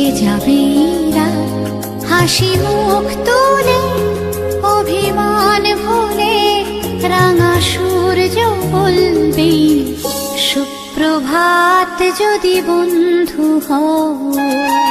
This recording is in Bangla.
মুছে যাবে হাসি মুখ তুলে অভিমান ভুলে রাঙা সূর্য বলবে সুপ্রভাত যদি বন্ধু হও।